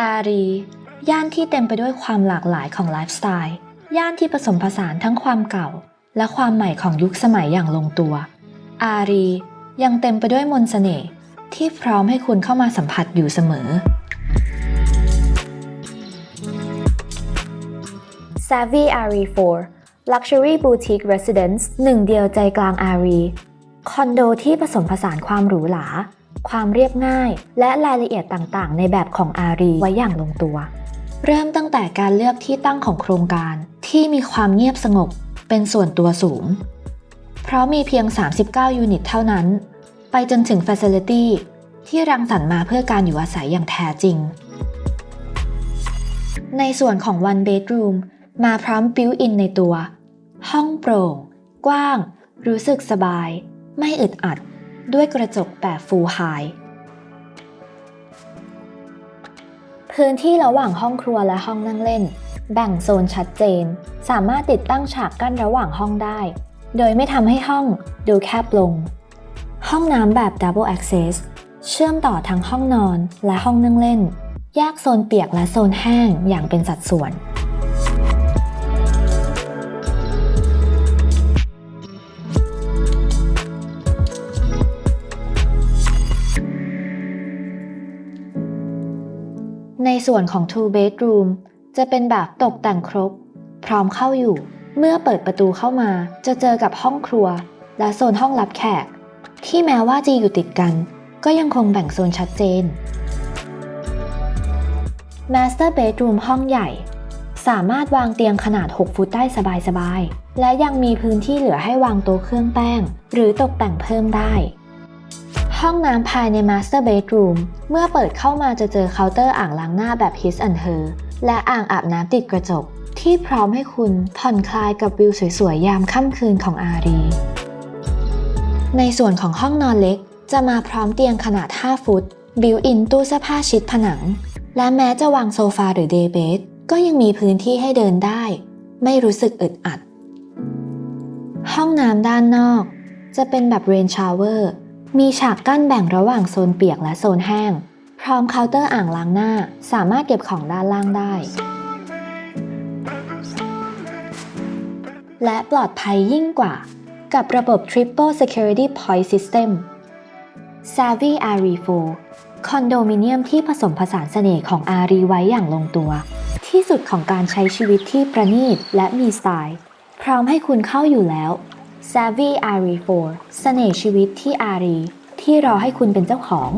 อารี ย่านที่เต็มไปด้วยความหลากหลายของไลฟ์สไตล์ ย่านที่ผสมผสานทั้งความเก่า และความใหม่ของยุคสมัยอย่างลงตัว อารี ยังเต็มไปด้วยมนต์เสน่ห์ที่พร้อมให้คุณเข้ามาสัมผัสอยู่เสมอ Savvy Ari 4 Luxury Boutique Residence หนึ่งเดียวใจกลางอารี คอนโดที่ผสมผสานความหรูหรา ความเรียบง่าย และรายละเอียดต่างๆ ในแบบของอารีไว้อย่างลงตัว เริ่มตั้งแต่การเลือกที่ตั้งของโครงการ ที่มีความเงียบสงบ เป็นส่วนตัวสูง เพราะมีเพียง 39 ยูนิตเท่านั้น ไปจนถึง Facility ที่รังสรรค์มาเพื่อการอยู่อาศัยอย่างแท้จริง ในส่วนของ One Bedroom มาพร้อม Built-in ในตัว ห้องโปร่ง กว้าง รู้สึกสบาย ไม่อึดอัด ด้วยกระจกแบบ Full High พื้นที่ระหว่างห้องครัวและห้องนั่งเล่น แบ่งโซนชัดเจน สามารถติดตั้งฉากกั้นระหว่างห้องได้ โดยไม่ทำให้ห้องดูแคบลง ห้องน้ำแบบ Double Access เชื่อมต่อทั้งห้องนอนและห้องนั่งเล่น แยกโซนเปียกและโซนแห้งอย่างเป็นสัดส่วน ในส่วนของ Two Bedroom จะเป็นแบบตกแต่งครบ พร้อมเข้าอยู่ เมื่อเปิดประตูเข้ามาจะเจอกับห้องครัว และโซนห้องรับแขก ที่แม้ว่าจะอยู่ติดกัน ก็ยังคงแบ่งโซนชัดเจน Master Bedroom ห้องใหญ่ สามารถวางเตียงขนาด 6 ฟุตได้สบายๆ และยังมีพื้นที่เหลือให้วางโต๊ะเครื่องแป้ง หรือตกแต่งเพิ่มได้ ห้องน้ำภายใน Master Bedroom เมื่อเปิดเข้ามาจะเจอเคาน์เตอร์อ่างล้างหน้าแบบ His and Her และอ่างอาบน้ำติดกระจก ที่พร้อมให้คุณผ่อนคลายกับวิวสวยๆ ยามค่ำคืนของอารี ในส่วนของห้องนอนเล็ก จะมาพร้อมเตียงขนาด 5 ฟุต บิวอินตู้เสื้อผ้าชิดผนัง และแม้จะวางโซฟาหรือเดย์เบดก็ยังมีพื้นที่ให้เดินได้ ไม่รู้สึกอึดอัด ห้องน้ำด้านนอก จะเป็นแบบเรนชาวเวอร์ มีฉากกั้นแบ่งระหว่างโซนเปียกและโซนแห้ง พร้อมเคาน์เตอร์อ่างล้างหน้า สามารถเก็บของด้านล่างได้ และปลอดภัยยิ่งกว่า กับระบบ Triple Security Point System Savvy Ari 4คอนโดมิเนียมที่ผสมผสานเสน่ห์ของอารีไว้อย่างลงตัว ที่สุดของการใช้ชีวิตที่ประณีตและมีสไตล์ พร้อมให้คุณเข้าอยู่แล้ว Savvy Ari 4เสน่ห์ชีวิตที่อารีที่รอให้คุณเป็นเจ้าของ